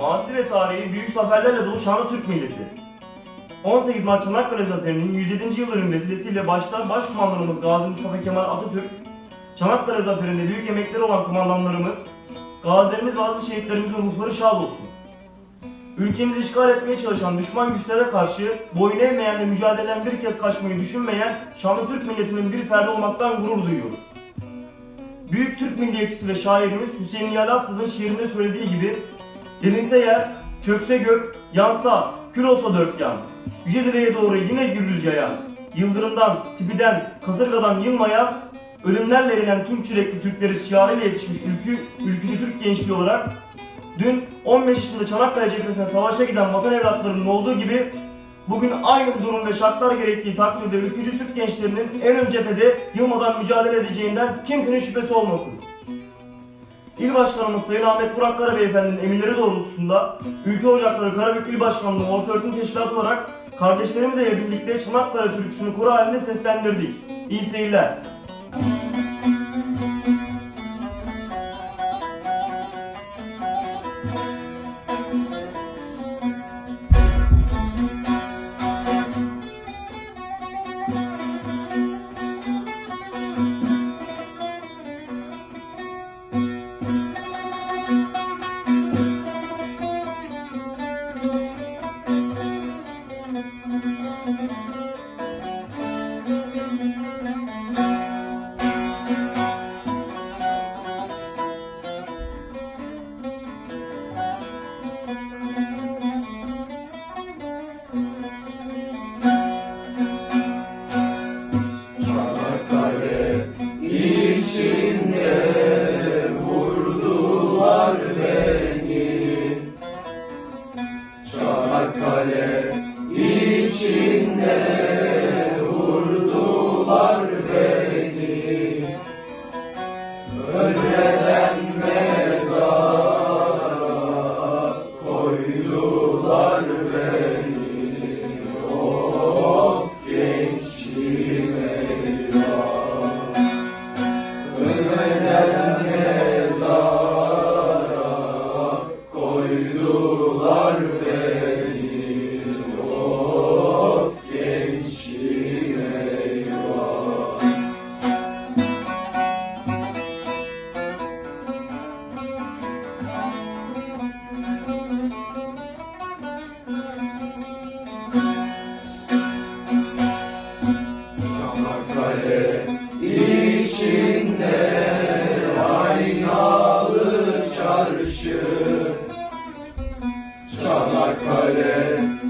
ve tarihi büyük zaferlerle dolu şanlı Türk milleti. 18 Mart Çanakkale Zaferi'nin 107. yıl dönümü vesilesiyle başta Başkumandanımız Gazi Mustafa Kemal Atatürk, Çanakkale Zaferi'nde büyük emekleri olan kumandanlarımız, gazilerimiz ve aziz şehitlerimizin ruhları şad olsun. Ülkemizi işgal etmeye çalışan düşman güçlere karşı boyun eğmeyen ve mücadeleden bir kez kaçmayı düşünmeyen şanlı Türk milletinin bir ferdi olmaktan gurur duyuyoruz. Büyük Türk milliyetçisi ve şairimiz Hüseyin Niyal Assız'ın şiirinde söylediği gibi Delinse yer, çökse gök, yansa, kül olsa dört yan. Yüce direğe doğru yine gürüz yayan. Yıldırımdan, tipiden, kasırgadan yılmaya, ölümlerle erilen tüm çilekli Türkleri şiarıyla yetişmiş ülkü, ülkücü Türk gençliği olarak dün 15 yaşında Çanakkale cephesine savaşa giden vatan evlatlarının olduğu gibi bugün aynı durum ve şartlar gerektiği takdirde ülkücü Türk gençlerinin en ön cephede yılmadan mücadele edeceğinden kimsenin şüphesi olmasın. İl Başkanımız Sayın Ahmet Burak Kara Beyefendi'nin emirleri doğrultusunda Ülke Ocakları Karabük İl Başkanlığı Orta Öğretim Teşkilatı olarak kardeşlerimizle birlikte Çanakkale türküsünü kuru halinde seslendirdik. İyi seyirler. Çanakkale içinde vurdular beni. Ölmeden mezara koydular beni. Of gençliğim eyvah Ölmeden mezara koydular beni sana kale